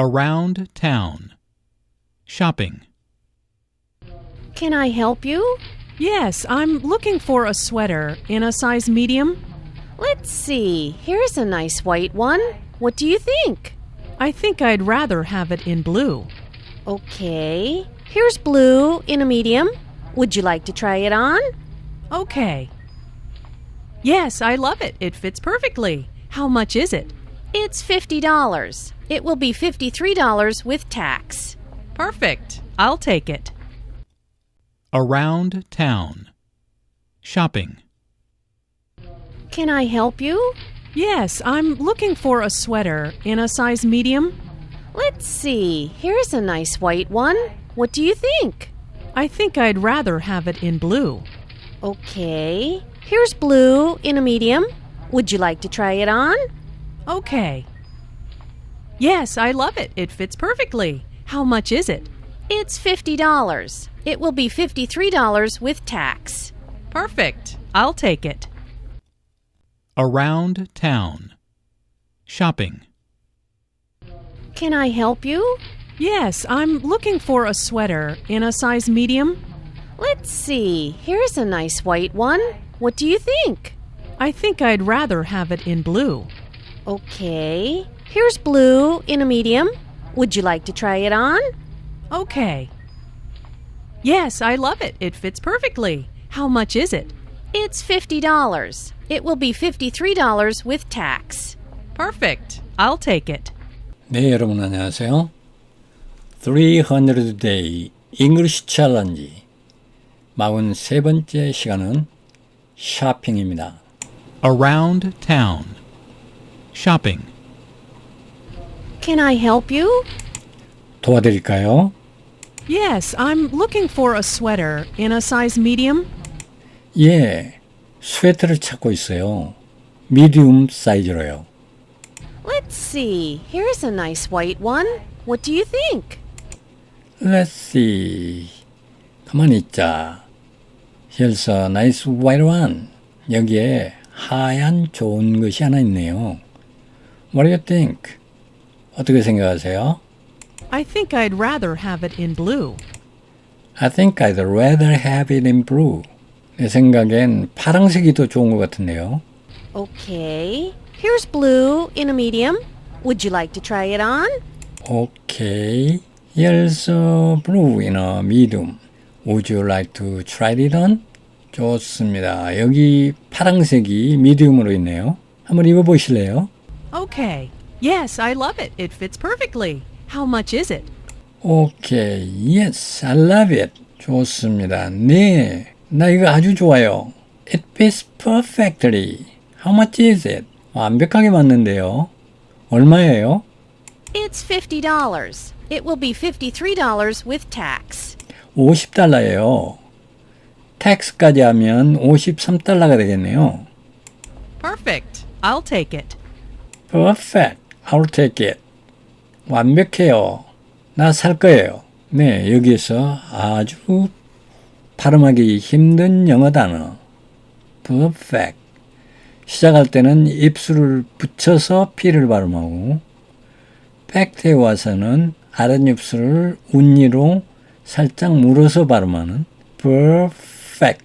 Around town. Shopping. Can I help you? Yes, I'm looking for a sweater in a size medium. Let's see. Here's a nice white one. What do you think? I think I'd rather have it in blue. Okay. Here's blue in a medium. Would you like to try it on? Okay. Yes, I love it. It fits perfectly. How much is it? It's $50. It will be $53 with tax. Perfect. I'll take it. Around town. Shopping. Can I help you? Yes, I'm looking for a sweater in a size medium. Let's see. Here's a nice white one. What do you think? I think I'd rather have it in blue. Okay. Here's blue in a medium. Would you like to try it on? Okay. Yes, I love it. It fits perfectly. How much is it? It's $50. It will be $53 with tax. Perfect. I'll take it. Around town. Shopping. Can I help you? Yes, I'm looking for a sweater in a size medium. Let's see. Here's a nice white one. What do you think? I think I'd rather have it in blue. Okay. Here's blue in a medium. Would you like to try it on? Okay. Yes, I love it. It fits perfectly. How much is it? It's $50. It will be $53 with tax. Perfect. I'll take it. 네, 여러분 안녕하세요. 300 Day English Challenge 43번째 시간은 쇼핑입니다. Around town. Shopping. Can I help you? 도와드릴까요? Yes, I'm looking for a sweater in a size medium. 예, 스웨터를 찾고 있어요. 미디움 사이즈로요. Let's see. Here's a nice white one. What do you think? Let's see. 가만히 있자. Here's a nice white one. 여기에 하얀 좋은 것이 하나 있네요. What do you think? 어떻게 생각하세요? I think I'd rather have it in blue. I think I'd rather have it in blue. 내 생각엔 파랑색이 더 좋은 것 같은데요. Okay. Here's blue in a medium. Would you like to try it on? Okay. Here's a blue in a medium. Would you like to try it on? 좋습니다. 여기 파랑색이 미디움으로 있네요. 한번 입어보실래요? Okay. Yes, I love it. It fits perfectly. How much is it? Okay. Yes, I love it. 좋습니다. 네. 나 이거 아주 좋아요. It fits perfectly. How much is it? 완벽하게 맞는데요. 얼마예요? It's $50. It will be $53 with tax. 50달러예요. 텍스까지 하면 53달러가 되겠네요. Perfect. I'll take it. Perfect. I'll take it. 완벽해요. 나 살 거예요. 네, 여기에서 아주 발음하기 힘든 영어 단어. Perfect. 시작할 때는 입술을 붙여서 P를 발음하고 팩트에 와서는 아랫입술을 운니로 살짝 물어서 발음하는 perfect,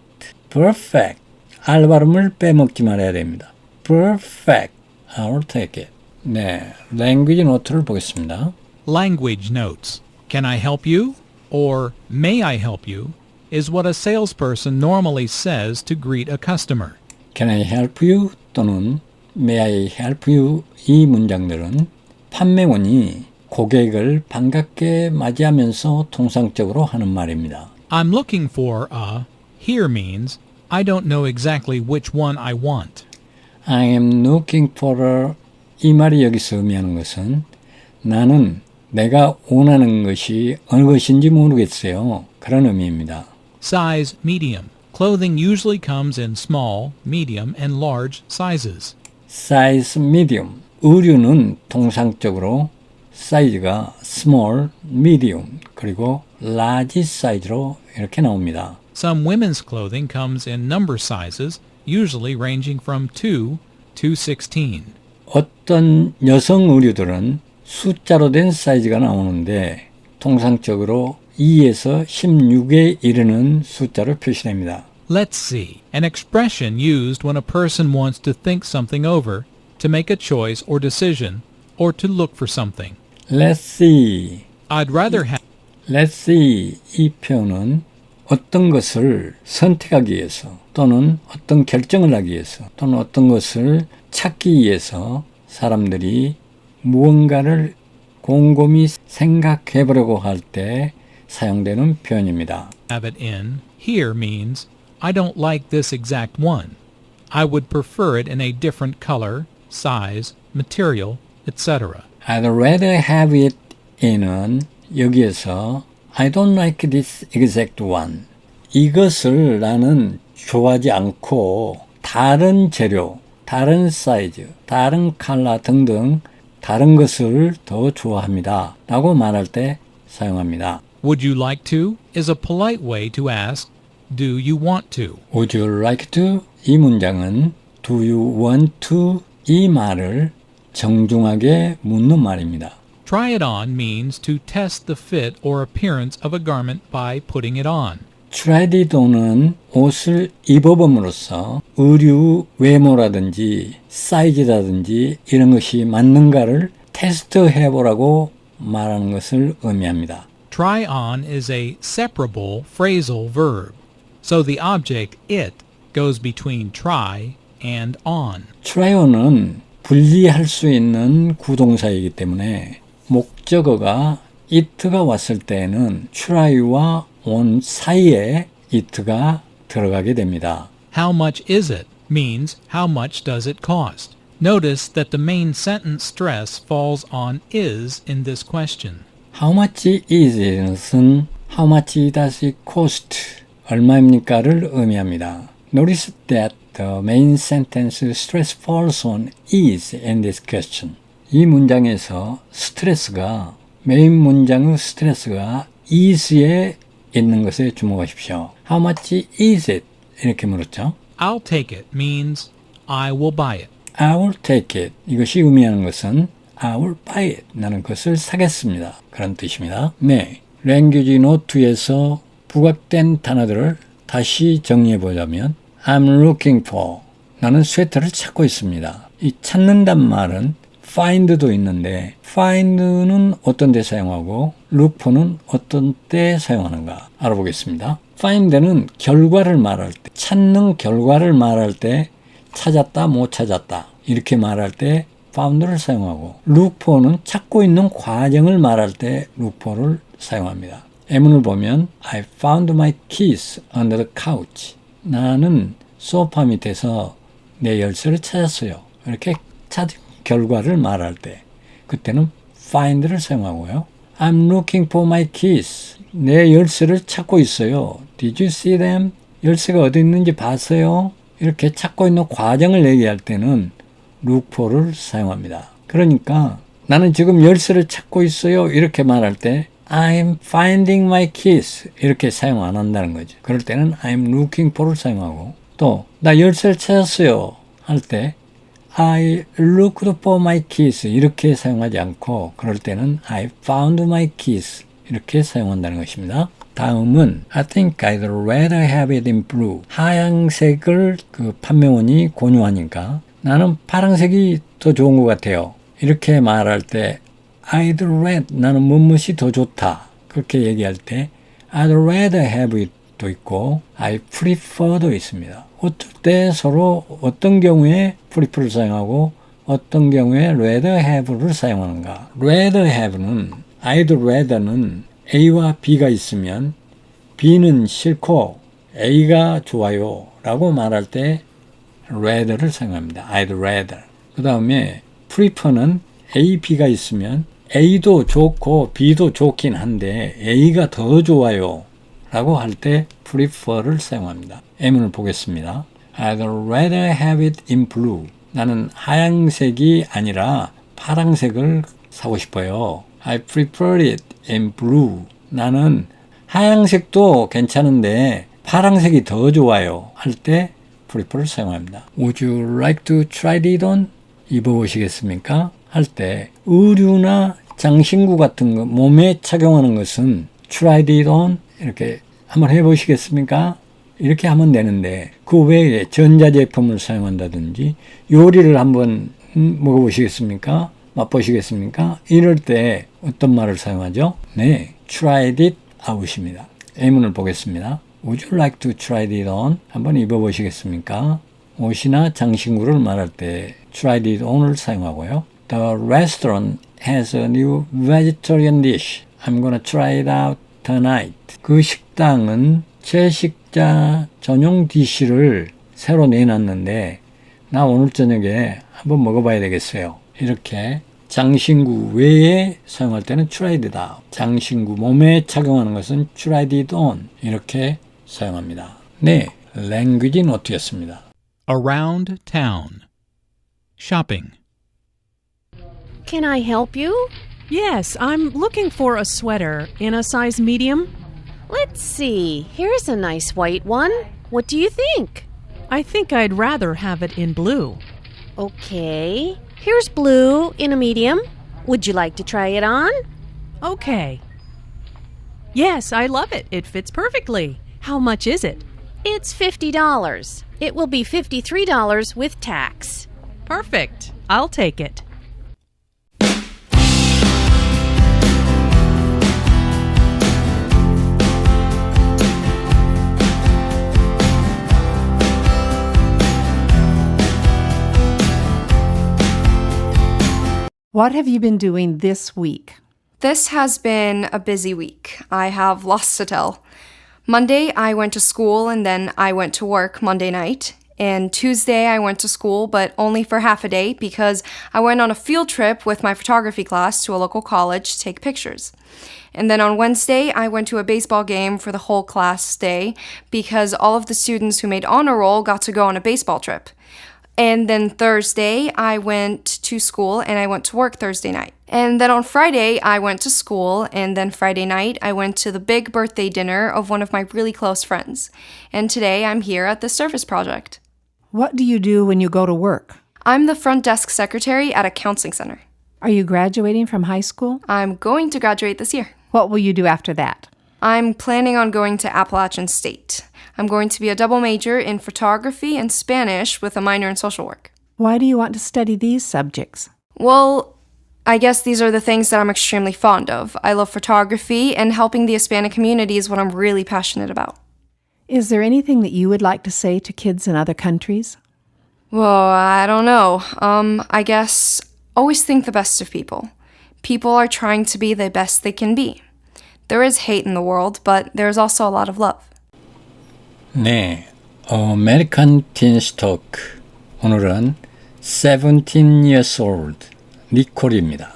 perfect. R 발음을 빼먹지 말아야 됩니다. perfect. It. 네, 랭귀지 노트를 보겠습니다. Language notes. Can I help you? Or may I help you? is what a salesperson normally says to greet a customer. Can I help you? 또는 May I help you? 이 문장들은 판매원이 고객을 반갑게 맞이하면서 통상적으로 하는 말입니다. I'm looking for a here means I don't know exactly which one I want. I am looking for a 이 말이 여기서 의미하는 것은 나는 내가 원하는 것이 어느 것인지 모르겠어요. 그런 의미입니다. Size medium. Clothing usually comes in small, medium, and large sizes. size medium. 의류는 통상적으로 사이즈가 small, medium, 그리고 large 사이즈로 이렇게 나옵니다. Some women's clothing comes in number sizes, usually ranging from 2 to 16. 어떤 여성 의류들은 숫자로 된 사이즈가 나오는데 통상적으로 2에서 16에 이르는 숫자로 표시됩니다. Let's see. An expression used when a person wants to think something over, to make a choice or decision, or to look for something. Let's see. I'd rather have Let's see. 이 표현은 어떤 것을 선택하기 위해서 또는 어떤 결정을 하기 위해서 또는 어떤 것을 찾기 위해서 사람들이 무언가를 곰곰이 생각해 보려고 할 때 사용되는 표현입니다. have it in here means I don't like this exact one. I would prefer it in a different color, size, material, etc. I'd rather have it in은 여기에서 I don't like this exact one. 이것을 나는 좋아하지 않고 다른 재료, 다른 사이즈, 다른 컬러 등등 다른 것을 더 좋아합니다. 라고 말할 때 사용합니다. Would you like to is a polite way to ask, do you want to? Would you like to? 이 문장은 Do you want to? 이 말을 정중하게 묻는 말입니다. Try it on means to test the fit or appearance of a garment by putting it on. 트라이디도는 옷을 입어봄으로써 의류 외모라든지 사이즈라든지 이런 것이 맞는가를 테스트해 보라고 말하는 것을 의미합니다. Try on is a separable phrasal verb, so the object it goes between try and on. 트라이온은 분리할 수 있는 구동사이기 때문에 목적어가 it가 왔을 때에는 try와 on 사이에 it가 들어가게 됩니다. How much is it means how much does it cost. Notice that the main sentence stress falls on is in this question. How much is it은 How much does it cost? 얼마입니까를 의미합니다. Notice that the main sentence stress falls on is in this question. 이 문장에서 스트레스가 메인 문장의 스트레스가 is에 있는 것에 주목하십시오. How much is it? 이렇게 물었죠. I'll take it means I will buy it. I will take it. 이것이 의미하는 것은 I will buy it. 나는 그것을 사겠습니다. 그런 뜻입니다. 네. 랭귀지 노트에서 부각된 단어들을 다시 정리해 보자면 I'm looking for. 나는 스웨터를 찾고 있습니다. 이 찾는단 말은 find도 있는데 find는 어떤 데 사용하고 look for는 어떤 때 사용하는가 알아보겠습니다. find는 결과를 말할 때 찾는 결과를 말할 때 찾았다 못 찾았다 이렇게 말할 때 found를 사용하고 look for는 찾고 있는 과정을 말할 때 look for를 사용합니다. 예문을 보면 I found my keys under the couch. 나는 소파 밑에서 내 열쇠를 찾았어요. 이렇게 찾은 결과를 말할 때 그때는 find를 사용하고요. I'm looking for my keys. 내 열쇠를 찾고 있어요. Did you see them? 열쇠가 어디 있는지 봤어요? 이렇게 찾고 있는 과정을 얘기할 때는 look for를 사용합니다. 그러니까 나는 지금 열쇠를 찾고 있어요. 이렇게 말할 때 I'm finding my keys 이렇게 사용 안 한다는 거죠. 그럴 때는 I'm looking for를 사용하고 또 나 열쇠를 찾았어요 할 때 I looked for my keys 이렇게 사용하지 않고 그럴 때는 I found my keys 이렇게 사용한다는 것입니다. 다음은 I think I'd rather have it in blue. 하얀색을 그 판매원이 권유하니까 나는 파란색이 더 좋은 것 같아요. 이렇게 말할 때 I'd rather 나는 무엇이 더 좋다. 그렇게 얘기할 때 I'd rather have it도 있고 I prefer도 있습니다. 어떨 때 서로 어떤 경우에 prefer를 사용하고 어떤 경우에 rather have를 사용하는가. rather have는 I'd rather는 A와 B가 있으면 B는 싫고 A가 좋아요 라고 말할 때 rather를 사용합니다. I'd rather. 그 다음에 prefer는 A, B가 있으면 A도 좋고 B도 좋긴 한데 A가 더 좋아요 라고 할 때 prefer를 사용합니다. M을 보겠습니다. I'd rather have it in blue. 나는 하얀색이 아니라 파란색을 사고 싶어요. I prefer it in blue. 나는 하얀색도 괜찮은데 파란색이 더 좋아요. 할 때 prefer를 사용합니다. Would you like to try it on? 입어보시겠습니까? 할 때 의류나 장신구 같은 거 몸에 착용하는 것은 tried it on 이렇게 한번 해보시겠습니까? 이렇게 하면 되는데 그 외에 전자제품을 사용한다든지 요리를 한번 음, 먹어보시겠습니까? 맛보시겠습니까? 이럴 때 어떤 말을 사용하죠? 네, tried it out입니다. A문을 보겠습니다. Would you like to try it on? 한번 입어보시겠습니까? 옷이나 장신구를 말할 때 tried it on을 사용하고요. The restaurant has a new vegetarian dish. I'm gonna try it out tonight. 그 식당은 채식자 전용 디시를 새로 내놨는데 나 오늘 저녁에 한번 먹어봐야 되겠어요. 이렇게 장신구 외에 사용할 때는 out. 장신구 몸에 착용하는 것은 tried it on. 이렇게 사용합니다. 네, 랭귀지 노트였습니다. Around town. Shopping. Can I help you? Yes, I'm looking for a sweater in a size medium. Let's see. Here's a nice white one. What do you think? I think I'd rather have it in blue. Okay. Here's blue in a medium. Would you like to try it on? Okay. Yes, I love it. It fits perfectly. How much is it? It's $50. It will be $53 with tax. Perfect. I'll take it. What have you been doing this week? This has been a busy week. I have lots to tell. Monday, I went to school and then I went to work Monday night. And Tuesday, I went to school, but only for half a day because I went on a field trip with my photography class to a local college to take pictures. And then on Wednesday, I went to a baseball game for the whole class day because all of the students who made honor roll got to go on a baseball trip. And then Thursday, I went to school and I went to work Thursday night. And then on Friday, I went to school. And then Friday night, I went to the big birthday dinner of one of my really close friends. And today, I'm here at the Service Project. What do you do when you go to work? I'm the front desk secretary at a counseling center. Are you graduating from high school? I'm going to graduate this year. What will you do after that? I'm planning on going to Appalachian State. I'm going to be a double major in photography and Spanish with a minor in social work. Why do you want to study these subjects? Well, I guess these are the things that I'm extremely fond of. I love photography, and helping the Hispanic community is what I'm really passionate about. Is there anything that you would like to say to kids in other countries? Well, I don't know. Um, I guess always think the best of people. People are trying to be the best they can be. There is hate in the world, but there's also a lot of love. 네, American Teen Stock. 오늘은 17 years old 니콜입니다.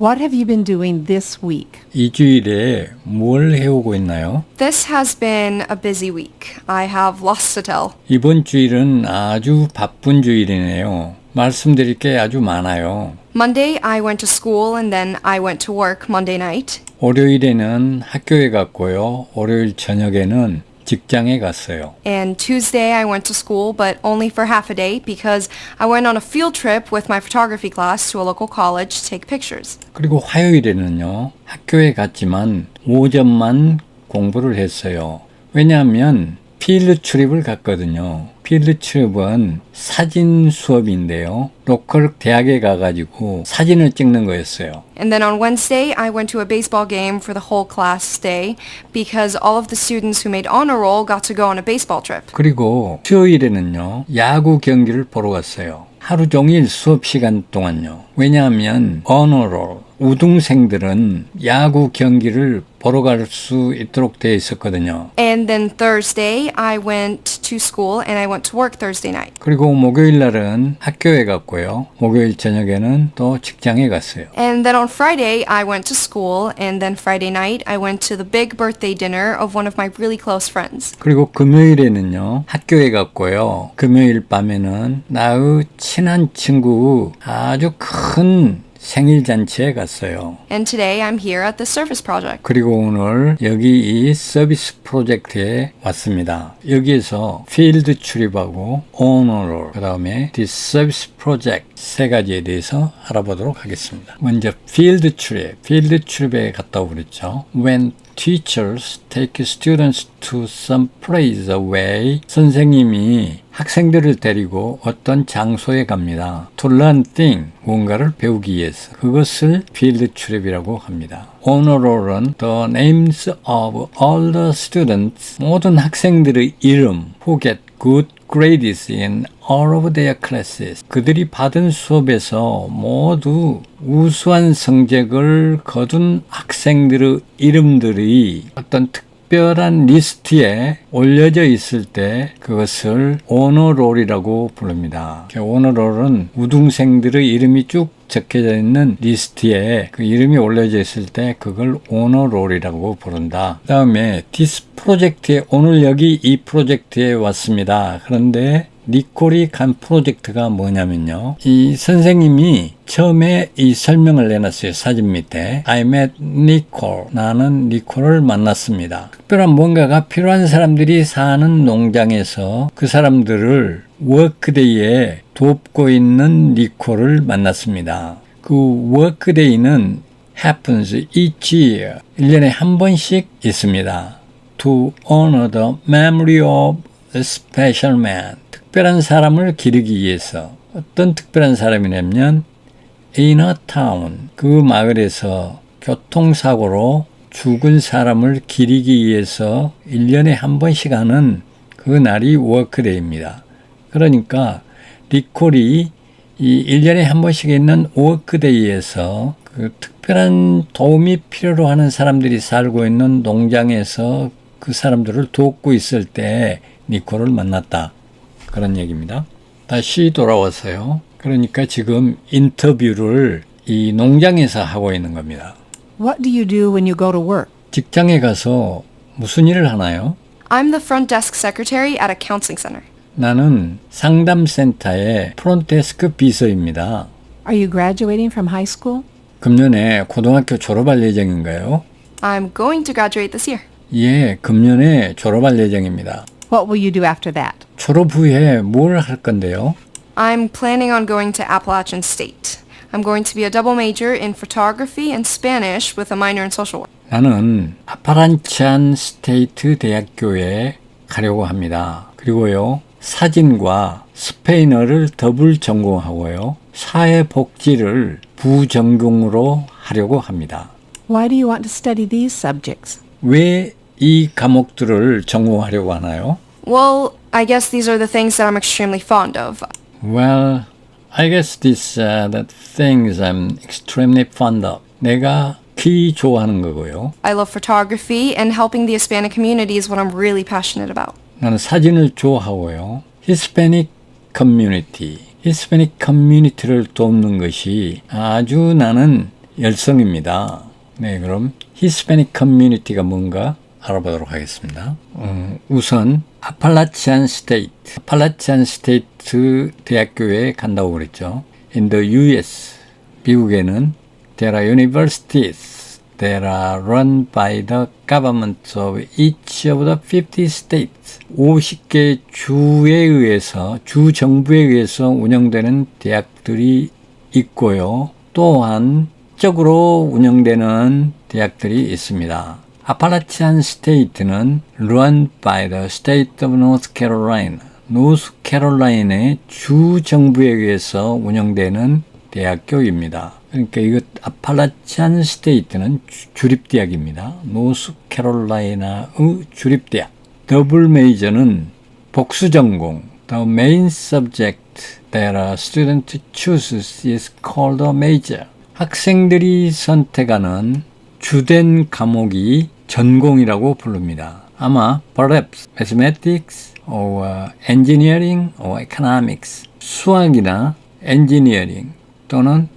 What have you been doing this week? 이 주일에 뭘 해오고 있나요? This has been a busy week. I have lots to tell. 이번 주일은 아주 바쁜 주일이네요. 말씀드릴 게 아주 많아요. Monday, I went to school and then I went to work Monday night. 월요일에는 학교에 갔고요. 월요일 저녁에는 직장에 갔어요. And Tuesday, I went to school, but only for half a day because I went on a field trip with my photography class to a local college to take pictures. 그리고 화요일에는요. 학교에 갔지만 오전만 공부를 했어요. 왜냐하면 필드 출입을 갔거든요. 필드 출입은 사진 수업인데요. 로컬 대학에 가가지고 사진을 찍는 거였어요. And then on Wednesday, I went to a baseball game for the whole class day because all of the students who made honor roll got to go on a baseball trip. 그리고 수요일에는요. 야구 경기를 보러 갔어요. 하루 종일 수업 시간 동안요. 왜냐하면 언어로 우등생들은 야구 경기를 보러 갈 수 있도록 되어 있었거든요. And then Thursday, I went to school and I went to work Thursday night. 그리고 목요일 날은 학교에 갔고요. 목요일 저녁에는 또 직장에 갔어요. And then on Friday, I went to school, and then Friday night, I went to the big birthday dinner of one of my really close friends. 그리고 금요일에는요. 학교에 갔고요. 금요일 밤에는 나의 친한 친구 아주 큰 생일 잔치에 갔어요. And today I'm here at the service project. 그리고 오늘 여기 이 서비스 프로젝트에 왔습니다. 여기에서 필드 출입하고 오너롤, 그 다음에 this service project 세 가지에 대해서 알아보도록 하겠습니다. 먼저 필드 출입, 필드 출입에 갔다 고 그랬죠. When teachers take students to some place away, 선생님이 학생들을 데리고 어떤 장소에 갑니다. To learn thing, 뭔가를 배우기 위해서. 그것을 필드 출입이라고 합니다. Honor롤은 the names of all the students, 모든 학생들의 이름, who get good grades in all of their classes. 그들이 받은 수업에서 모두 우수한 성적을 거둔 학생들의 이름들이 어떤 특 별한 리스트에 올려져 있을 때 그것을 오너롤이라고 부릅니다. 오너롤은 우등생들의 이름이 쭉 적혀져 있는 리스트에 그 이름이 올려져 있을 때 그걸 오너롤이라고 부른다. 그 다음에 디스 프로젝트에 오늘 여기 이 프로젝트에 왔습니다. 그런데 니콜이 간 프로젝트가 뭐냐면요. 이 선생님이 처음에 이 설명을 내놨어요. 사진 밑에. I met Nicole. 나는 니콜을 만났습니다. 특별한 뭔가가 필요한 사람들이 사는 농장에서 그 사람들을 워크데이에 돕고 있는 니콜을 만났습니다. 그 워크데이는 happens each year. 1년에 한 번씩 있습니다. To honor the memory of a special man. 특별한 사람을 기르기 위해서. 어떤 특별한 사람이냐면 town. 그 마을에서 교통사고로 죽은 사람을 기리기 위해서 1년에 한 번씩 하는 그 날이 워크데이입니다. 그러니까 리콜이 이 1년에 한 번씩 있는 워크데이에서 그 특별한 도움이 필요로 하는 사람들이 살고 있는 농장에서 그 사람들을 돕고 있을 때 니콜을 만났다. 그런 얘기입니다. 다시 돌아와서요. 그러니까 지금 인터뷰를 이 농장에서 하고 있는 겁니다. What do you do when you go to work? 직장에 가서 무슨 일을 하나요? I'm the front desk secretary at a counseling center. 나는 상담센터의 프론데스크 비서입니다. Are you graduating from high school? 금년에 고등학교 졸업할 예정인가요? I'm going to graduate this year. 예, 금년에 졸업할 예정입니다. What will you do after that? 졸업 후에 뭘 할 건데요? I'm planning on going to Appalachian State. I'm going to be a double major in photography and Spanish with a minor in social work. 나는 아파란치안 스테이트 대학교에 가려고 합니다. 그리고요, 사진과 스페인어를 더블 전공하고요, 사회복지를 부전공으로 하려고 합니다. Why do you want to study these subjects? 왜 이 과목들을 전공하려고 하나요? Well, I guess these are the things that I'm extremely fond of. Well, I guess these are the things I'm extremely fond of. 내가 키 좋아하는 거고요. I love photography, and helping the Hispanic community is what I'm really passionate about. 나는 사진을 좋아하고요. Hispanic community, Hispanic community를 돕는 것이 아주 나는 열성입니다. 네, 그럼 Hispanic community가 뭔가 알아보도록 하겠습니다. 어, 우선 아팔라치안 스테이트, 아팔라치안 스테이트 대학교에 간다고 그랬죠. In the U.S. 미국에는 there are universities that are run by the government of each of the 50 states. 50개 주에 의해서, 주 정부에 의해서 운영되는 대학들이 있고요. 또한 적으로 운영되는 대학들이 있습니다. 아파라치안 스테이트는 run by the state of North Carolina. 노스캐롤라인의 주 정부에 의해서 운영되는 대학교입니다. 그러니까 이거 아팔라치안 스테이트는 주- 주립대학입니다. 노스캐롤라이나의 주립대학. 더블 메이저는 복수 전공. The main subject that a student chooses is called a major. 학생들이 선택하는 주된 과목이 전공이라고 부릅니다. 아마 perhaps mathematics or engineering or economics 수학이나 엔지니어링 또는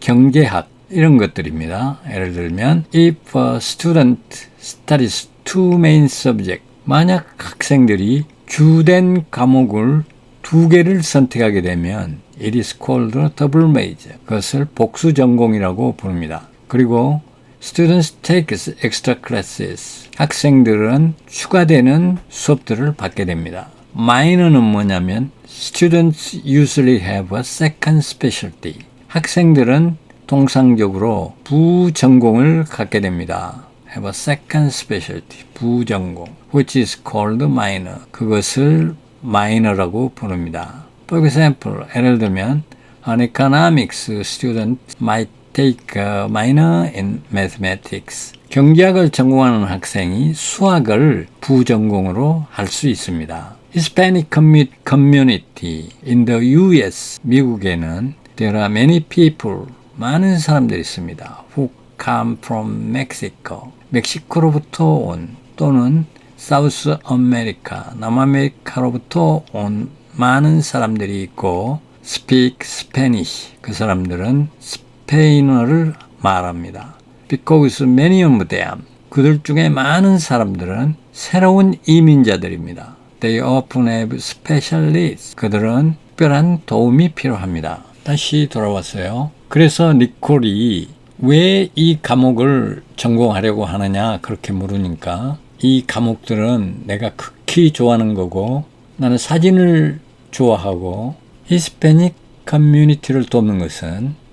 경제학 이런 것들입니다. 예를 들면 if a student studies two main subjects 만약 학생들이 주된 과목을 두 개를 선택하게 되면 It is called double major. 그것을 복수 전공이라고 부릅니다. 그리고 Students take extra classes. 학생들은 추가되는 수업들을 받게 됩니다. minor는 뭐냐면 Students usually have a second specialty. 학생들은 통상적으로 부전공을 갖게 됩니다. have a second specialty. 부전공. which is called minor. 그것을 minor라고 부릅니다. For example, 예를 들면 an economics student might take a minor in mathematics. 경제학을 전공하는 학생이 수학을 부전공으로 할 수 있습니다. Hispanic community in the US, 미국에는 there are many people, 많은 사람들이 있습니다. who come from Mexico, 멕시코로부터 온 또는 사우스 아메리카, 남아메리카로부터 온 많은 사람들이 있고 speak Spanish, 그 사람들은 스페인어를 말합니다. Because many of them, 그들 중에 많은 사람들은 새로운 이민자들입니다. They often have special needs. 그들은 특별한 도움이 필요합니다. 다시 돌아왔어요. 그래서 니콜이 왜이 과목을 전공하려고 하느냐 그렇게 물으니까 이 과목들은 내가 극히 좋아하는 거고 나는 사진을 좋아하고 히스패닉 커뮤니티를 돕는 것은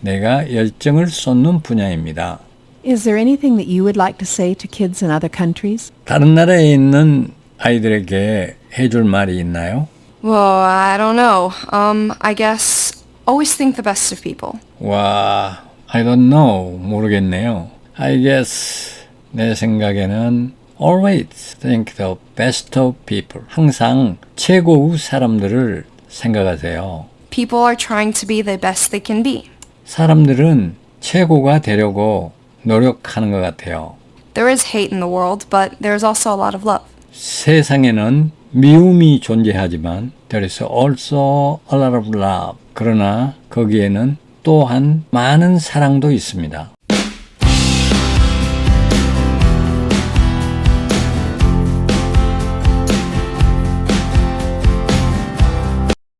내가 열정을 쏟는 분야입니다. Is there anything that you would like to say to kids in other countries? 다른 나라에 있는 아이들에게 해줄 말이 있나요? Well, I don't know. Um, I guess always think the best of people. 와, I don't know. 모르겠네요. I guess 내 생각에는 always think the best of people. 항상 최고의 사람들을 생각하세요. People are trying to be the best they can be. 사람들은 최고가 되려고 노력하는 것 같아요. There is hate in the world, but there's also a lot of love. 세상에는 미움이 존재하지만 there is also a lot of love. 그러나 거기에는 또한 많은 사랑도 있습니다.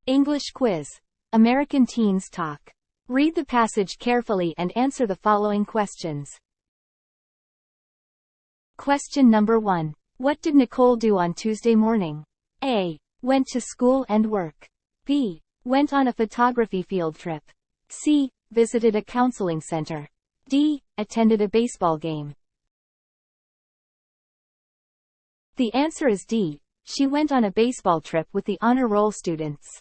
English quiz. American teens talk. Read the passage carefully and answer the following questions. Question number 1. What did Nicole do on Tuesday morning? A. Went to school and work. B. Went on a photography field trip. C. Visited a counseling center. D. Attended a baseball game. The answer is D. She went on a baseball trip with the honor roll students.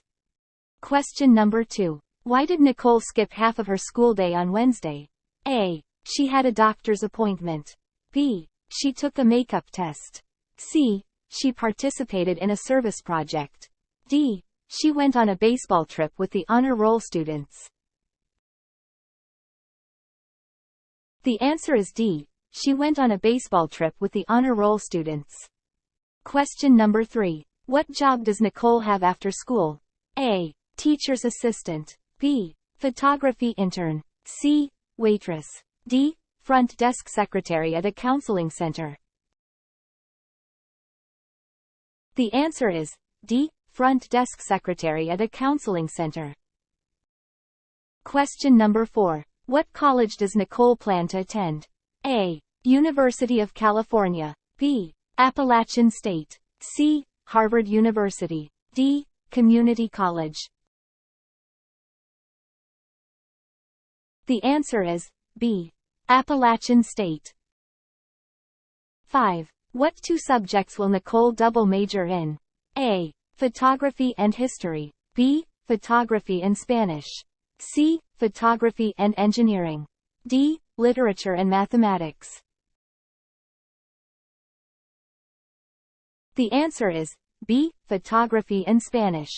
Question number 2. Why did Nicole skip half of her school day on Wednesday? A. She had a doctor's appointment. B. She took a makeup test. C. She participated in a service project. D. She went on a baseball trip with the honor roll students. The answer is D. She went on a baseball trip with the honor roll students. Question number 3. What job does Nicole have after school? A. Teacher's assistant. B. Photography intern. C. Waitress. D. Front desk secretary at a counseling center. The answer is D. Front desk secretary at a counseling center. Question number 4. What college does Nicole plan to attend? A. University of California. B. Appalachian State. C. Harvard University. D. Community College. The answer is B. Appalachian State. 5. What two subjects will Nicole double major in? A. Photography and history. B. Photography and Spanish. C. Photography and engineering. D. Literature and mathematics. The answer is B. Photography and Spanish.